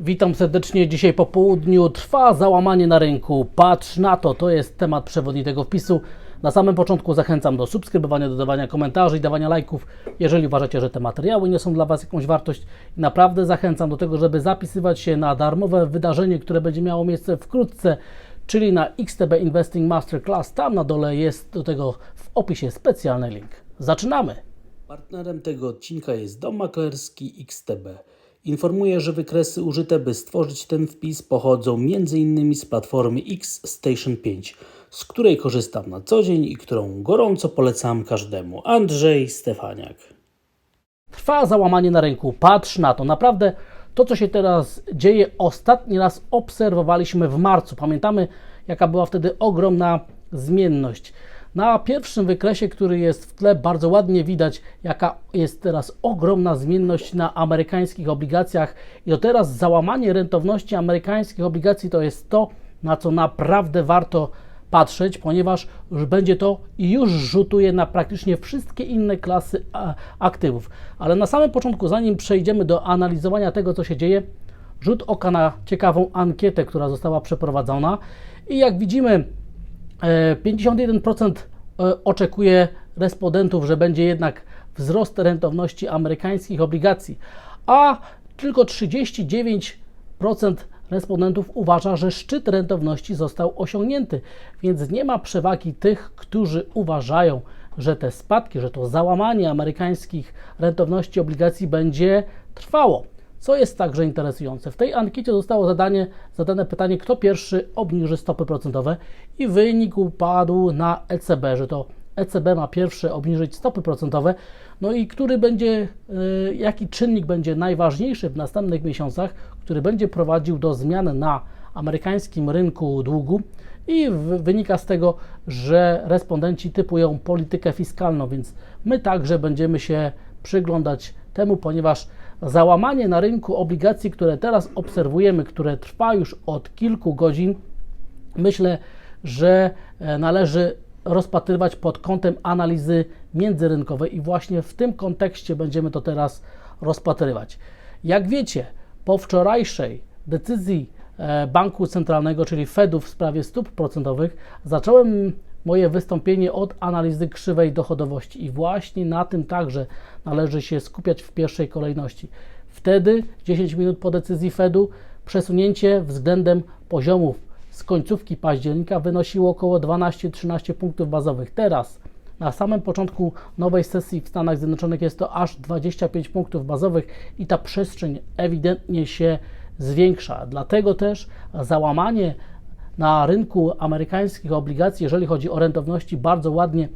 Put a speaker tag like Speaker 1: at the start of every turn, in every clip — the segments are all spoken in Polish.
Speaker 1: Witam serdecznie. Dzisiaj po południu trwa załamanie na rynku. Patrz na to, to jest temat przewodni tego wpisu. Na samym początku zachęcam do subskrybowania, dodawania komentarzy i dawania lajków, jeżeli uważacie, że te materiały nie są dla Was jakąś wartość. I naprawdę zachęcam do tego, żeby zapisywać się na darmowe wydarzenie, które będzie miało miejsce wkrótce, czyli na XTB Investing Masterclass. Tam na dole jest do tego w opisie specjalny link. Zaczynamy! Partnerem tego odcinka jest dom maklerski XTB. Informuję, że wykresy użyte, by stworzyć ten wpis, pochodzą m.in. z platformy X Station 5, z której korzystam na co dzień i którą gorąco polecam każdemu. Andrzej Stefaniak. Trwa załamanie na rynku. Patrz na to. Naprawdę to, co się teraz dzieje, ostatni raz obserwowaliśmy w marcu. Pamiętamy, jaka była wtedy ogromna zmienność. Na pierwszym wykresie, który jest w tle, bardzo ładnie widać, jaka jest teraz ogromna zmienność na amerykańskich obligacjach. I to teraz załamanie rentowności amerykańskich obligacji to jest to, na co naprawdę warto patrzeć, ponieważ będzie to i już rzutuje na praktycznie wszystkie inne klasy aktywów. Ale na samym początku, zanim przejdziemy do analizowania tego, co się dzieje, rzut oka na ciekawą ankietę, która została przeprowadzona. I jak widzimy, 51% e, oczekuje respondentów, że będzie jednak wzrost rentowności amerykańskich obligacji, a tylko 39% respondentów uważa, że szczyt rentowności został osiągnięty, więc nie ma przewagi tych, którzy uważają, że te spadki, że to załamanie amerykańskich rentowności obligacji będzie trwało. Co jest także interesujące, w tej ankiecie zostało zadanie, zadane pytanie, kto pierwszy obniży stopy procentowe i wynik upadł na ECB, że to ECB ma pierwsze obniżyć stopy procentowe, no i który będzie, y, jaki czynnik będzie najważniejszy w następnych miesiącach, który będzie prowadził do zmian na amerykańskim rynku długu. I wynika z tego, że respondenci typują politykę fiskalną, więc my także będziemy się przyglądać temu, ponieważ załamanie na rynku obligacji, które teraz obserwujemy, które trwa już od kilku godzin, myślę, że e, należy rozpatrywać pod kątem analizy międzyrynkowej i właśnie w tym kontekście będziemy to teraz rozpatrywać. Jak wiecie, po wczorajszej decyzji e, Banku Centralnego, czyli Fedu w sprawie stóp procentowych, zacząłem moje wystąpienie od analizy krzywej dochodowości i właśnie na tym także należy się skupiać w pierwszej kolejności. Wtedy, 10 minut po decyzji Fedu, przesunięcie względem poziomów z końcówki października wynosiło około 12-13 punktów bazowych. Teraz, na samym początku nowej sesji w Stanach Zjednoczonych jest to aż 25 punktów bazowych i ta przestrzeń ewidentnie się zwiększa. Dlatego też załamanie na rynku amerykańskich obligacji, jeżeli chodzi o rentowności, bardzo ładnie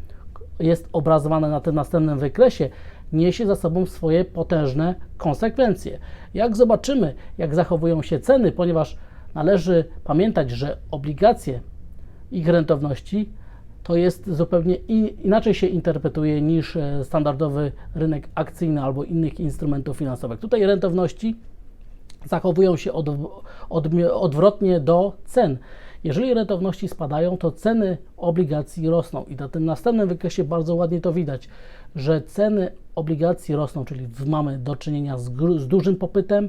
Speaker 1: jest obrazowane na tym następnym wykresie, niesie za sobą swoje potężne konsekwencje. Jak zobaczymy, jak zachowują się ceny, ponieważ należy pamiętać, że obligacje, ich rentowności to jest zupełnie inaczej się interpretuje niż e, standardowy rynek akcyjny albo innych instrumentów finansowych. Tutaj rentowności zachowują się od, od, odwrotnie do cen. Jeżeli rentowności spadają, to ceny obligacji rosną i na tym następnym wykresie bardzo ładnie to widać, że ceny obligacji rosną, czyli mamy do czynienia z, z dużym popytem,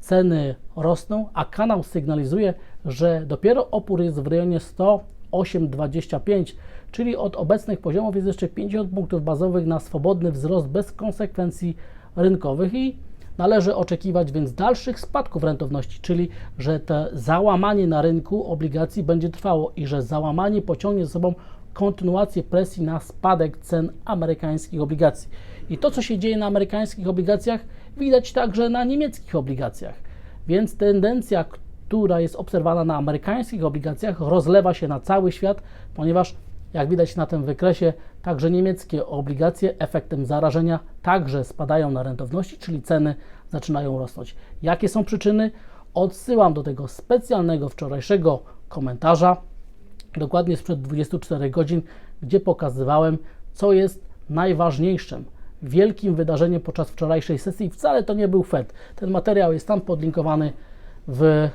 Speaker 1: ceny rosną, a kanał sygnalizuje, że dopiero opór jest w rejonie 108,25, czyli od obecnych poziomów jest jeszcze 50 punktów bazowych na swobodny wzrost bez konsekwencji rynkowych i należy oczekiwać więc dalszych spadków rentowności, czyli że to załamanie na rynku obligacji będzie trwało i że załamanie pociągnie za sobą kontynuację presji na spadek cen amerykańskich obligacji. I to, co się dzieje na amerykańskich obligacjach, widać także na niemieckich obligacjach. Więc tendencja, która jest obserwowana na amerykańskich obligacjach, rozlewa się na cały świat, ponieważ jak widać na tym wykresie, także niemieckie obligacje efektem zarażenia także spadają na rentowności, czyli ceny zaczynają rosnąć. Jakie są przyczyny? Odsyłam do tego specjalnego wczorajszego komentarza, dokładnie sprzed 24 godzin, gdzie pokazywałem, co jest najważniejszym wielkim wydarzeniem podczas wczorajszej sesji. Wcale to nie był FED. Ten materiał jest tam podlinkowany w e,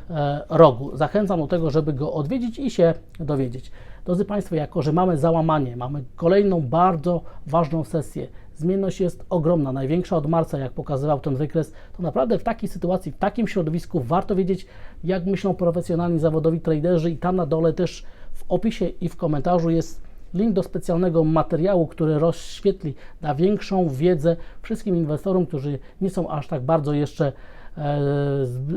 Speaker 1: rogu. Zachęcam do tego, żeby go odwiedzić i się dowiedzieć. Drodzy Państwo, jako że mamy załamanie, mamy kolejną bardzo ważną sesję, zmienność jest ogromna, największa od marca, jak pokazywał ten wykres. To naprawdę w takiej sytuacji, w takim środowisku warto wiedzieć, jak myślą profesjonalni zawodowi traderzy i tam na dole też w opisie i w komentarzu jest link do specjalnego materiału, który rozświetli, da większą wiedzę wszystkim inwestorom, którzy nie są aż tak bardzo jeszcze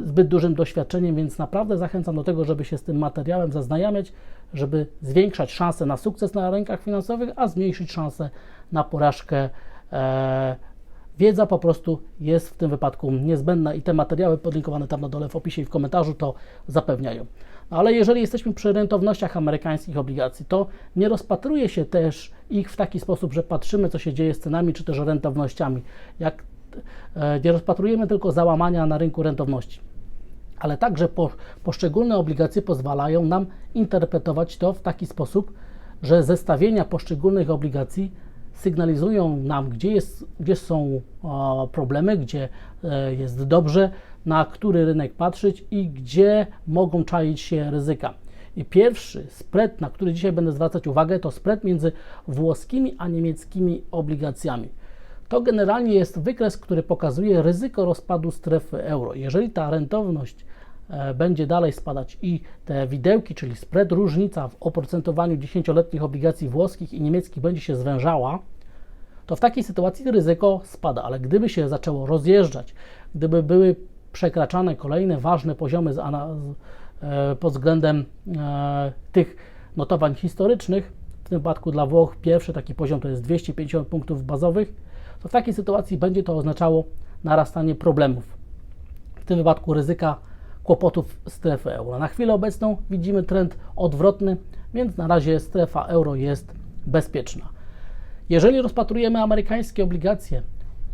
Speaker 1: zbyt dużym doświadczeniem, więc naprawdę zachęcam do tego, żeby się z tym materiałem zaznajamiać, żeby zwiększać szanse na sukces na rynkach finansowych, a zmniejszyć szanse na porażkę. E, wiedza po prostu jest w tym wypadku niezbędna i te materiały podlinkowane tam na dole w opisie i w komentarzu to zapewniają. No ale jeżeli jesteśmy przy rentownościach amerykańskich obligacji, to nie rozpatruje się też ich w taki sposób, że patrzymy, co się dzieje z cenami czy też rentownościami. Jak e, nie rozpatrujemy tylko załamania na rynku rentowności ale także po, poszczególne obligacje pozwalają nam interpretować to w taki sposób, że zestawienia poszczególnych obligacji sygnalizują nam, gdzie, jest, gdzie są o, problemy, gdzie e, jest dobrze, na który rynek patrzeć i gdzie mogą czaić się ryzyka. I pierwszy spread, na który dzisiaj będę zwracać uwagę, to spread między włoskimi a niemieckimi obligacjami. To generalnie jest wykres, który pokazuje ryzyko rozpadu strefy euro. Jeżeli ta rentowność e, będzie dalej spadać i te widełki, czyli spread, różnica w oprocentowaniu 10-letnich obligacji włoskich i niemieckich będzie się zwężała, to w takiej sytuacji ryzyko spada, ale gdyby się zaczęło rozjeżdżać, gdyby były przekraczane kolejne ważne poziomy z, e, pod względem e, tych notowań historycznych, w tym wypadku dla Włoch pierwszy taki poziom to jest 250 punktów bazowych, to w takiej sytuacji będzie to oznaczało narastanie problemów. W tym wypadku ryzyka kłopotów strefy euro. Na chwilę obecną widzimy trend odwrotny, więc na razie strefa euro jest bezpieczna. Jeżeli rozpatrujemy amerykańskie obligacje,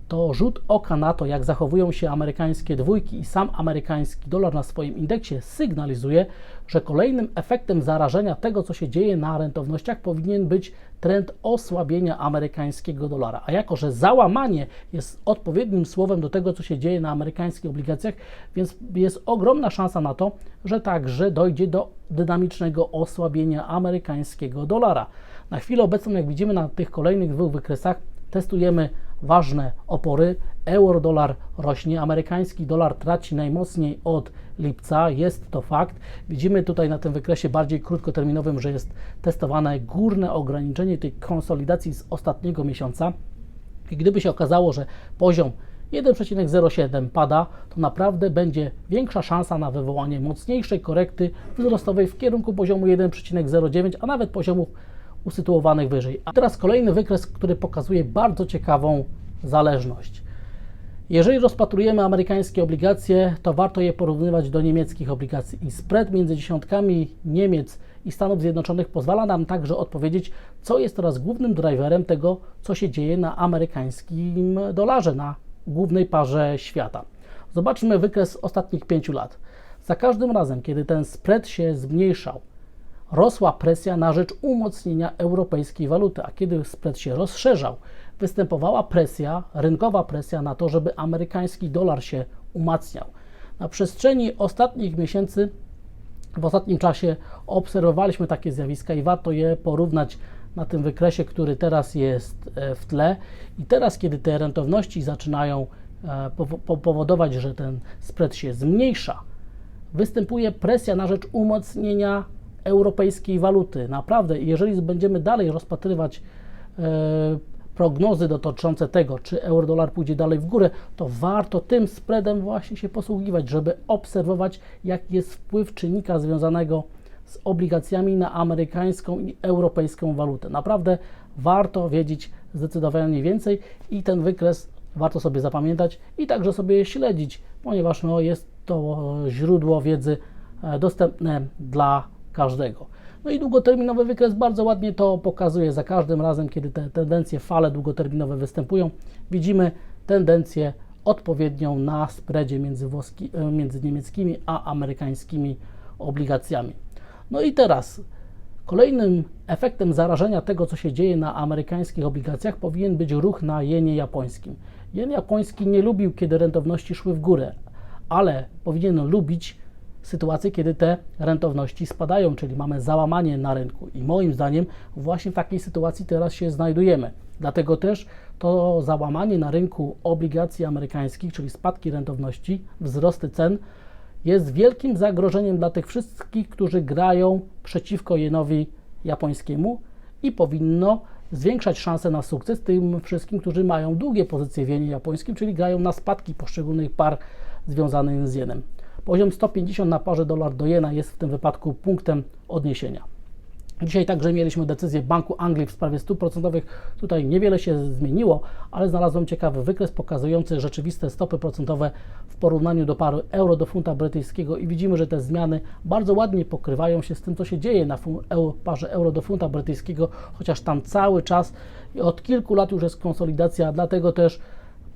Speaker 1: to rzut oka na to, jak zachowują się amerykańskie dwójki i sam amerykański dolar na swoim indeksie sygnalizuje, że kolejnym efektem zarażenia tego, co się dzieje na rentownościach, powinien być trend osłabienia amerykańskiego dolara. A jako, że załamanie jest odpowiednim słowem do tego, co się dzieje na amerykańskich obligacjach, więc jest ogromna szansa na to, że także dojdzie do dynamicznego osłabienia amerykańskiego dolara. Na chwilę obecną, jak widzimy na tych kolejnych dwóch wykresach, testujemy ważne opory. Euro-dolar rośnie, amerykański dolar traci najmocniej od lipca, jest to fakt. Widzimy tutaj na tym wykresie bardziej krótkoterminowym, że jest testowane górne ograniczenie tej konsolidacji z ostatniego miesiąca. I gdyby się okazało, że poziom 1,07 pada, to naprawdę będzie większa szansa na wywołanie mocniejszej korekty wzrostowej w kierunku poziomu 1,09, a nawet poziomu usytuowanych wyżej. A teraz kolejny wykres, który pokazuje bardzo ciekawą zależność. Jeżeli rozpatrujemy amerykańskie obligacje, to warto je porównywać do niemieckich obligacji i spread między dziesiątkami Niemiec i Stanów Zjednoczonych pozwala nam także odpowiedzieć, co jest teraz głównym driverem tego, co się dzieje na amerykańskim dolarze, na głównej parze świata. Zobaczmy wykres ostatnich pięciu lat. Za każdym razem, kiedy ten spread się zmniejszał, rosła presja na rzecz umocnienia europejskiej waluty, a kiedy spread się rozszerzał, występowała presja, rynkowa presja na to, żeby amerykański dolar się umacniał. Na przestrzeni ostatnich miesięcy, w ostatnim czasie obserwowaliśmy takie zjawiska i warto je porównać na tym wykresie, który teraz jest e, w tle. I teraz, kiedy te rentowności zaczynają e, powodować, że ten spread się zmniejsza, występuje presja na rzecz umocnienia europejskiej waluty. Naprawdę, jeżeli będziemy dalej rozpatrywać e, prognozy dotyczące tego, czy euro-dolar pójdzie dalej w górę, to warto tym spreadem właśnie się posługiwać, żeby obserwować, jaki jest wpływ czynnika związanego z obligacjami na amerykańską i europejską walutę. Naprawdę warto wiedzieć zdecydowanie więcej i ten wykres warto sobie zapamiętać i także sobie śledzić, ponieważ no, jest to źródło wiedzy e, dostępne dla każdego. No i długoterminowy wykres bardzo ładnie to pokazuje. Za każdym razem, kiedy te tendencje, fale długoterminowe występują, widzimy tendencję odpowiednią na spreadzie między, włoski, e, między niemieckimi a amerykańskimi obligacjami. No i teraz kolejnym efektem zarażenia tego, co się dzieje na amerykańskich obligacjach, powinien być ruch na jenie japońskim. Jen japoński nie lubił, kiedy rentowności szły w górę, ale powinien lubić sytuacje, kiedy te rentowności spadają, czyli mamy załamanie na rynku. I moim zdaniem właśnie w takiej sytuacji teraz się znajdujemy. Dlatego też to załamanie na rynku obligacji amerykańskich, czyli spadki rentowności, wzrosty cen, jest wielkim zagrożeniem dla tych wszystkich, którzy grają przeciwko jenowi japońskiemu i powinno zwiększać szanse na sukces tym wszystkim, którzy mają długie pozycje w jenie japońskim, czyli grają na spadki poszczególnych par związanych z jenem. Poziom 150 na parze dolar do jena jest w tym wypadku punktem odniesienia. Dzisiaj także mieliśmy decyzję Banku Anglii w sprawie stóp procentowych. Tutaj niewiele się zmieniło, ale znalazłem ciekawy wykres pokazujący rzeczywiste stopy procentowe w porównaniu do pary euro do funta brytyjskiego i widzimy, że te zmiany bardzo ładnie pokrywają się z tym, co się dzieje na parze euro do funta brytyjskiego, chociaż tam cały czas od kilku lat już jest konsolidacja, dlatego też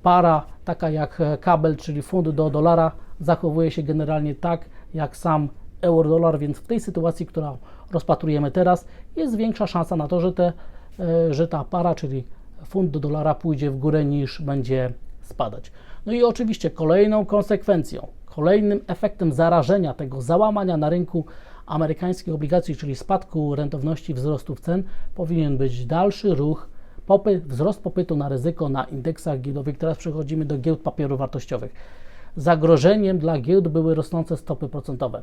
Speaker 1: para taka jak kabel, czyli funt do dolara zachowuje się generalnie tak jak sam euro-dolar, więc w tej sytuacji, którą rozpatrujemy teraz, jest większa szansa na to, że, te, e, że ta para, czyli funt do dolara pójdzie w górę niż będzie spadać. No i oczywiście kolejną konsekwencją, kolejnym efektem zarażenia tego załamania na rynku amerykańskich obligacji, czyli spadku rentowności wzrostów cen, powinien być dalszy ruch, popyt, wzrost popytu na ryzyko na indeksach giełdowych. Teraz przechodzimy do giełd papierów wartościowych. Zagrożeniem dla giełd były rosnące stopy procentowe.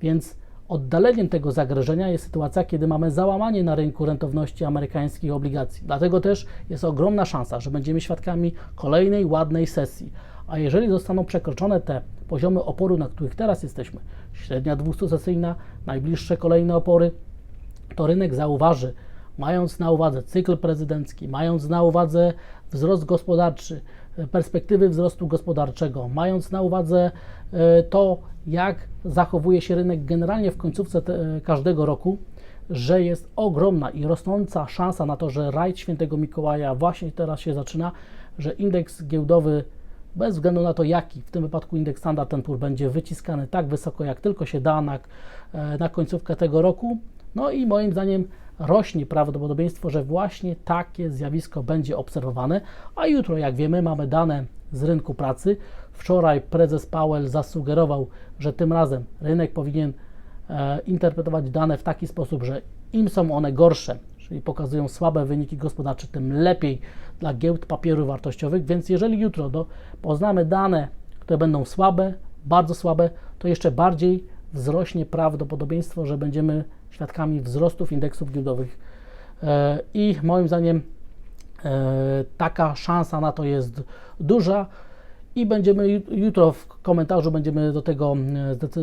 Speaker 1: Więc oddaleniem tego zagrożenia jest sytuacja, kiedy mamy załamanie na rynku rentowności amerykańskich obligacji. Dlatego też jest ogromna szansa, że będziemy świadkami kolejnej ładnej sesji. A jeżeli zostaną przekroczone te poziomy oporu, na których teraz jesteśmy, średnia 200-sesyjna, najbliższe kolejne opory, to rynek zauważy, mając na uwadze cykl prezydencki, mając na uwadze wzrost gospodarczy, perspektywy wzrostu gospodarczego, mając na uwadze e, to, jak zachowuje się rynek generalnie w końcówce te, każdego roku, że jest ogromna i rosnąca szansa na to, że rajd świętego Mikołaja właśnie teraz się zaczyna, że indeks giełdowy bez względu na to jaki, w tym wypadku indeks Standard Poor's będzie wyciskany tak wysoko jak tylko się da na, e, na końcówkę tego roku. No i moim zdaniem rośnie prawdopodobieństwo, że właśnie takie zjawisko będzie obserwowane, a jutro, jak wiemy, mamy dane z rynku pracy. Wczoraj prezes Powell zasugerował, że tym razem rynek powinien e, interpretować dane w taki sposób, że im są one gorsze, czyli pokazują słabe wyniki gospodarcze, tym lepiej dla giełd papierów wartościowych. Więc jeżeli jutro do, poznamy dane, które będą słabe, bardzo słabe, to jeszcze bardziej wzrośnie prawdopodobieństwo, że będziemy świadkami wzrostów indeksów giełdowych. E, I moim zdaniem e, taka szansa na to jest duża i będziemy jutro w komentarzu będziemy do tego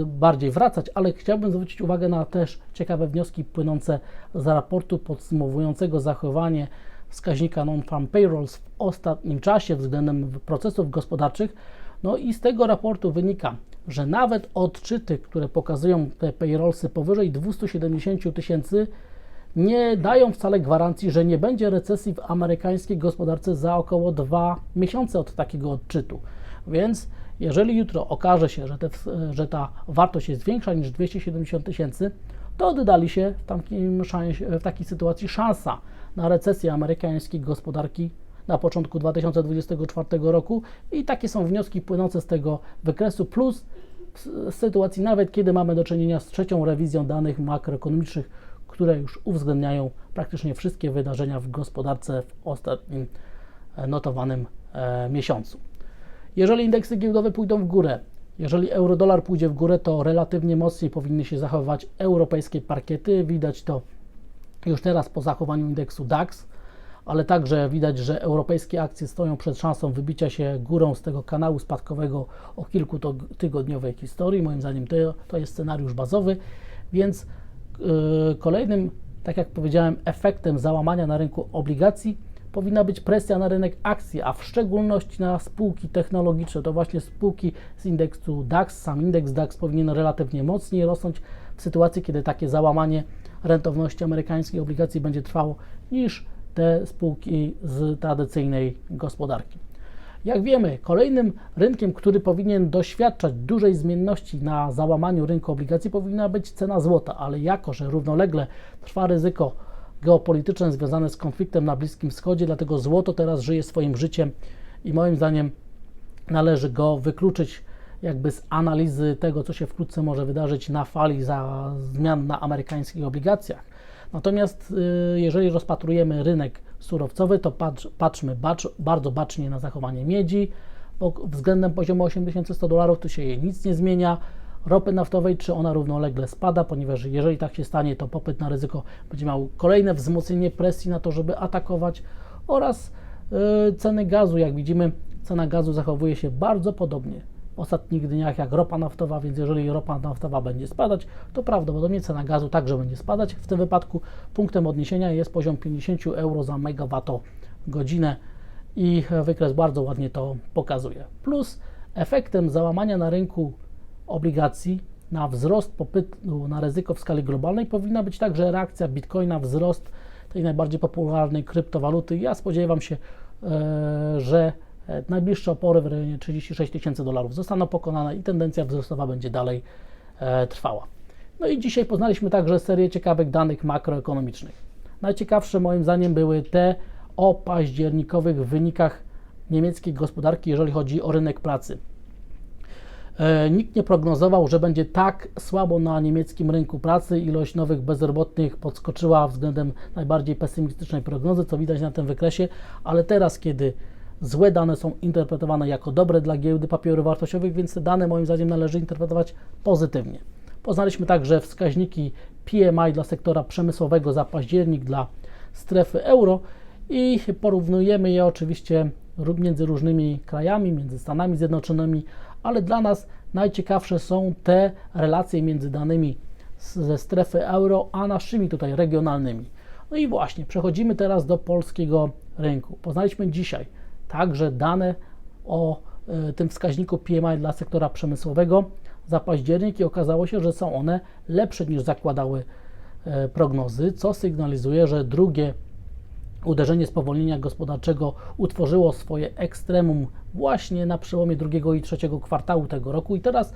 Speaker 1: bardziej wracać, ale chciałbym zwrócić uwagę na też ciekawe wnioski płynące z raportu podsumowującego zachowanie wskaźnika non-farm payrolls w ostatnim czasie względem procesów gospodarczych. No i z tego raportu wynika, że nawet odczyty, które pokazują te payrollsy powyżej 270 tysięcy, nie dają wcale gwarancji, że nie będzie recesji w amerykańskiej gospodarce za około dwa miesiące od takiego odczytu. Więc jeżeli jutro okaże się, że, te, że ta wartość jest większa niż 270 tysięcy, to oddali się w, takim, w takiej sytuacji szansa na recesję amerykańskiej gospodarki na początku 2024 roku i takie są wnioski płynące z tego wykresu, plus w sytuacji nawet kiedy mamy do czynienia z trzecią rewizją danych makroekonomicznych, które już uwzględniają praktycznie wszystkie wydarzenia w gospodarce w ostatnim e, notowanym e, miesiącu. Jeżeli indeksy giełdowe pójdą w górę, jeżeli euro-dolar pójdzie w górę, to relatywnie mocniej powinny się zachowywać europejskie parkiety. Widać to już teraz po zachowaniu indeksu DAX ale także widać, że europejskie akcje stoją przed szansą wybicia się górą z tego kanału spadkowego o kilku tygodniowej historii. Moim zdaniem to, to jest scenariusz bazowy, więc yy, kolejnym, tak jak powiedziałem, efektem załamania na rynku obligacji powinna być presja na rynek akcji, a w szczególności na spółki technologiczne. To właśnie spółki z indeksu DAX, sam indeks DAX powinien relatywnie mocniej rosnąć w sytuacji, kiedy takie załamanie rentowności amerykańskiej obligacji będzie trwało niż te spółki z tradycyjnej gospodarki. Jak wiemy, kolejnym rynkiem, który powinien doświadczać dużej zmienności na załamaniu rynku obligacji, powinna być cena złota, ale jako, że równolegle trwa ryzyko geopolityczne związane z konfliktem na Bliskim Wschodzie, dlatego złoto teraz żyje swoim życiem i moim zdaniem należy go wykluczyć jakby z analizy tego, co się wkrótce może wydarzyć na fali za zmian na amerykańskich obligacjach. Natomiast y, jeżeli rozpatrujemy rynek surowcowy, to patrz, patrzmy bacz, bardzo bacznie na zachowanie miedzi, bo względem poziomu 8100 dolarów tu się jej nic nie zmienia. Ropy naftowej, czy ona równolegle spada, ponieważ jeżeli tak się stanie, to popyt na ryzyko będzie miał kolejne wzmocnienie presji na to, żeby atakować oraz yy, ceny gazu. Jak widzimy, cena gazu zachowuje się bardzo podobnie w ostatnich dniach jak ropa naftowa, więc jeżeli ropa naftowa będzie spadać, to prawdopodobnie cena gazu także będzie spadać. W tym wypadku punktem odniesienia jest poziom 50 euro za megawattogodzinę i wykres bardzo ładnie to pokazuje. Plus efektem załamania na rynku obligacji na wzrost popytu na ryzyko w skali globalnej powinna być także reakcja Bitcoina, wzrost tej najbardziej popularnej kryptowaluty. Ja spodziewam się, e, że najbliższe opory w rejonie 36 tysięcy dolarów zostaną pokonane i tendencja wzrostowa będzie dalej e, trwała. No i dzisiaj poznaliśmy także serię ciekawych danych makroekonomicznych. Najciekawsze moim zdaniem były te o październikowych wynikach niemieckiej gospodarki, jeżeli chodzi o rynek pracy. E, nikt nie prognozował, że będzie tak słabo na niemieckim rynku pracy. Ilość nowych bezrobotnych podskoczyła względem najbardziej pesymistycznej prognozy, co widać na tym wykresie, ale teraz, kiedy złe dane są interpretowane jako dobre dla giełdy papierów wartościowych, więc te dane moim zdaniem należy interpretować pozytywnie. Poznaliśmy także wskaźniki PMI dla sektora przemysłowego za październik dla strefy euro i porównujemy je oczywiście między różnymi krajami, między Stanami Zjednoczonymi, ale dla nas najciekawsze są te relacje między danymi ze strefy euro, a naszymi tutaj regionalnymi. No i właśnie, przechodzimy teraz do polskiego rynku. Poznaliśmy dzisiaj także dane o e, tym wskaźniku PMI dla sektora przemysłowego za październik i okazało się, że są one lepsze niż zakładały e, prognozy, co sygnalizuje, że drugie uderzenie spowolnienia gospodarczego utworzyło swoje ekstremum właśnie na przełomie drugiego i trzeciego kwartału tego roku i teraz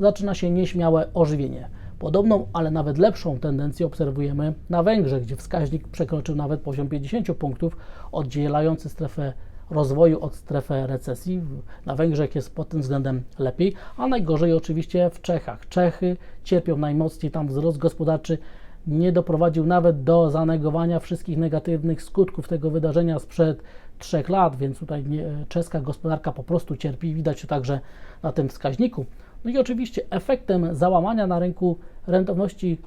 Speaker 1: zaczyna się nieśmiałe ożywienie. Podobną, ale nawet lepszą tendencję obserwujemy na Węgrzech, gdzie wskaźnik przekroczył nawet poziom 50 punktów, oddzielający strefę rozwoju od strefy recesji. Na Węgrzech jest pod tym względem lepiej, a najgorzej oczywiście w Czechach. Czechy cierpią najmocniej, tam wzrost gospodarczy nie doprowadził nawet do zanegowania wszystkich negatywnych skutków tego wydarzenia sprzed trzech lat, więc tutaj czeska gospodarka po prostu cierpi, widać to także na tym wskaźniku. No i oczywiście efektem załamania na rynku rentowności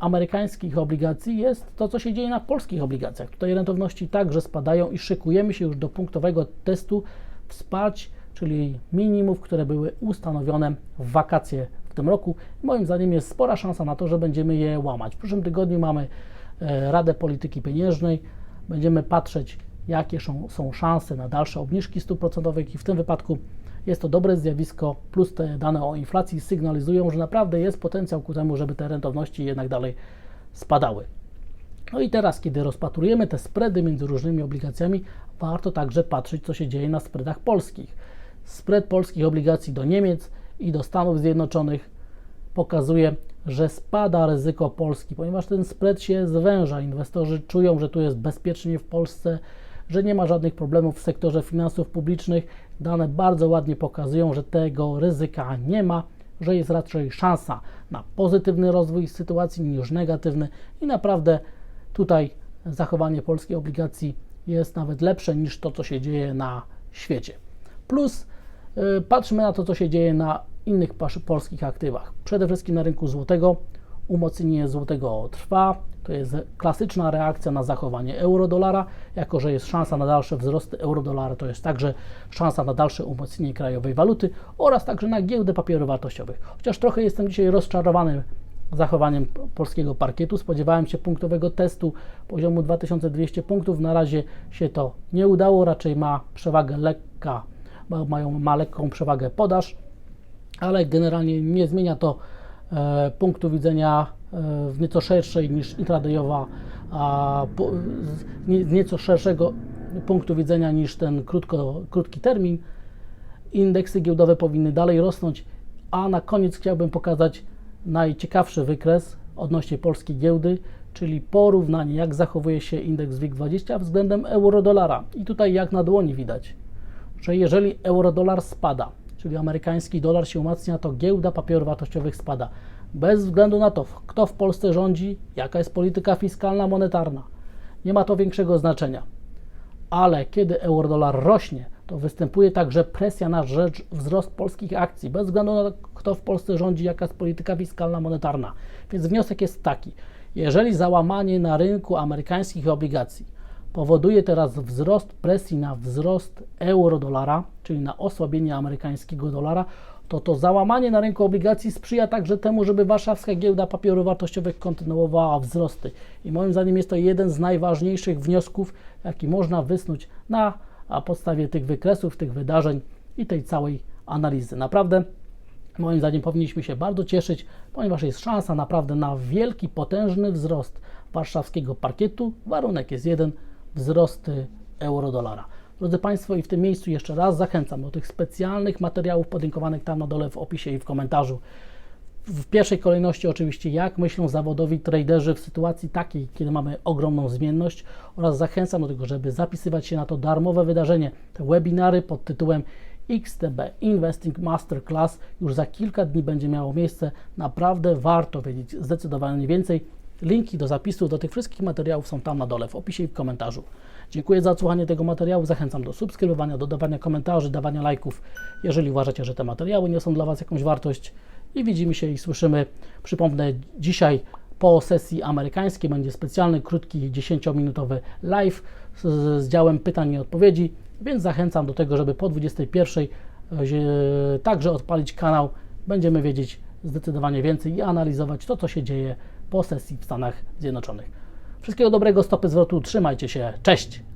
Speaker 1: amerykańskich obligacji jest to, co się dzieje na polskich obligacjach. Tutaj rentowności także spadają i szykujemy się już do punktowego testu wsparć, czyli minimów, które były ustanowione w wakacje w tym roku. Moim zdaniem jest spora szansa na to, że będziemy je łamać. W przyszłym tygodniu mamy e, Radę Polityki Pieniężnej. Będziemy patrzeć, jakie są szanse na dalsze obniżki stóp procentowych i w tym wypadku jest to dobre zjawisko, plus te dane o inflacji sygnalizują, że naprawdę jest potencjał ku temu, żeby te rentowności jednak dalej spadały. No i teraz, kiedy rozpatrujemy te spready między różnymi obligacjami, warto także patrzeć, co się dzieje na spreadach polskich. Spread polskich obligacji do Niemiec i do Stanów Zjednoczonych pokazuje, że spada ryzyko Polski, ponieważ ten spread się zwęża. Inwestorzy czują, że tu jest bezpiecznie w Polsce, że nie ma żadnych problemów w sektorze finansów publicznych. Dane bardzo ładnie pokazują, że tego ryzyka nie ma, że jest raczej szansa na pozytywny rozwój sytuacji niż negatywny i naprawdę tutaj zachowanie polskiej obligacji jest nawet lepsze niż to, co się dzieje na świecie. Plus yy, patrzmy na to, co się dzieje na innych polskich aktywach. Przede wszystkim na rynku złotego umocnienie złotego trwa. To jest klasyczna reakcja na zachowanie euro-dolara. Jako, że jest szansa na dalsze wzrosty euro-dolara, to jest także szansa na dalsze umocnienie krajowej waluty oraz także na giełdę papierów wartościowych. Chociaż trochę jestem dzisiaj rozczarowany zachowaniem polskiego parkietu. Spodziewałem się punktowego testu poziomu 2200 punktów. Na razie się to nie udało, raczej ma przewagę lekka, mają, ma lekką przewagę podaż, ale generalnie nie zmienia to E, punktu widzenia w nieco szerszej niż intradayowa, z nieco szerszego punktu widzenia niż ten krótko, krótki termin. Indeksy giełdowe powinny dalej rosnąć, a na koniec chciałbym pokazać najciekawszy wykres odnośnie polskiej giełdy, czyli porównanie, jak zachowuje się indeks WIG20 względem euro-dolara. I tutaj jak na dłoni widać, że jeżeli euro-dolar spada, czyli amerykański dolar się umacnia, to giełda papierów wartościowych spada. Bez względu na to, kto w Polsce rządzi, jaka jest polityka fiskalna, monetarna. nie ma to większego znaczenia. Ale kiedy euro-dolar rośnie, to występuje także presja na rzecz wzrost polskich akcji, bez względu na to, kto w Polsce rządzi, jaka jest polityka fiskalna, monetarna. Więc wniosek jest taki: jeżeli załamanie na rynku amerykańskich obligacji powoduje teraz wzrost presji na wzrost euro-dolara, czyli na osłabienie amerykańskiego dolara, to to załamanie na rynku obligacji sprzyja także temu, żeby warszawska giełda papierów wartościowych kontynuowała wzrosty. I moim zdaniem jest to jeden z najważniejszych wniosków, jaki można wysnuć na podstawie tych wykresów, tych wydarzeń i tej całej analizy. Naprawdę moim zdaniem powinniśmy się bardzo cieszyć, ponieważ jest szansa naprawdę na wielki, potężny wzrost warszawskiego parkietu. Warunek jest jeden, wzrosty euro-dolara. Drodzy Państwo, i w tym miejscu jeszcze raz zachęcam do tych specjalnych materiałów podlinkowanych tam na dole w opisie i w komentarzu. W pierwszej kolejności oczywiście, jak myślą zawodowi traderzy w sytuacji takiej, kiedy mamy ogromną zmienność oraz zachęcam do tego, żeby zapisywać się na to darmowe wydarzenie, te webinary pod tytułem XTB Investing Masterclass już za kilka dni będzie miało miejsce. Naprawdę warto wiedzieć zdecydowanie więcej. Linki do zapisu do tych wszystkich materiałów są tam na dole w opisie i w komentarzu. Dziękuję za odsłuchanie tego materiału. Zachęcam do subskrybowania, dodawania komentarzy, dawania lajków, jeżeli uważacie, że te materiały niosą dla Was jakąś wartość. I widzimy się i słyszymy. Przypomnę, dzisiaj po sesji amerykańskiej będzie specjalny, krótki, 10-minutowy live z, z działem pytań i odpowiedzi, więc zachęcam do tego, żeby po 21 e, także odpalić kanał. Będziemy wiedzieć zdecydowanie więcej i analizować to, co się dzieje po sesji w Stanach Zjednoczonych. Wszystkiego dobrego, stopy zwrotu, trzymajcie się, cześć!